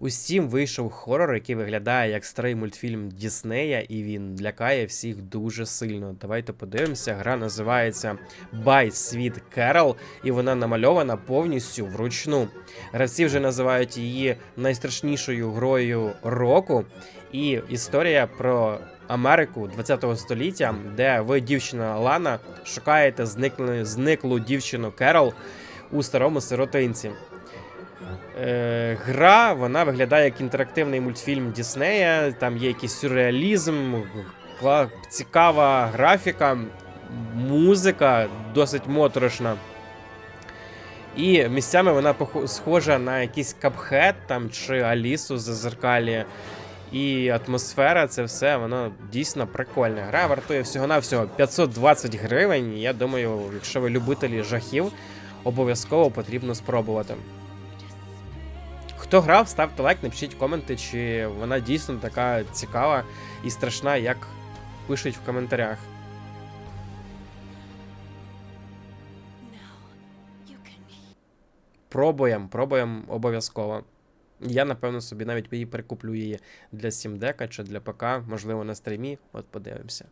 У Steam вийшов хорор, який виглядає як старий мультфільм Діснея, і він лякає всіх дуже сильно. Давайте подивимося. Гра називається By Sweet Carol, і вона намальована повністю вручну. Гравці вже називають її найстрашнішою грою року. І історія про Америку 20-го століття, де ви, дівчина Лана, шукаєте зниклу, зниклу дівчину Керол у старому сиротинці. Е, гра вона виглядає як інтерактивний мультфільм Діснея. Там є якийсь сюрреалізм, цікава графіка, музика досить моторошна. І місцями вона схожа на якийсь капхет там чи Алісу з зеркалі. І атмосфера, це все, воно дійсно прикольне. Гра вартує всього-навсього 520 гривень. Я думаю, якщо ви любителі жахів, обов'язково потрібно спробувати. Хто грав, ставте лайк, напишіть коменти, чи вона дійсно така цікава і страшна, як пишуть в коментарях. Пробуємо, пробуємо обов'язково. Я, напевно, собі навіть її прикуплю її для Steam Deck чи для ПК, можливо, на стрімі. От подивимося.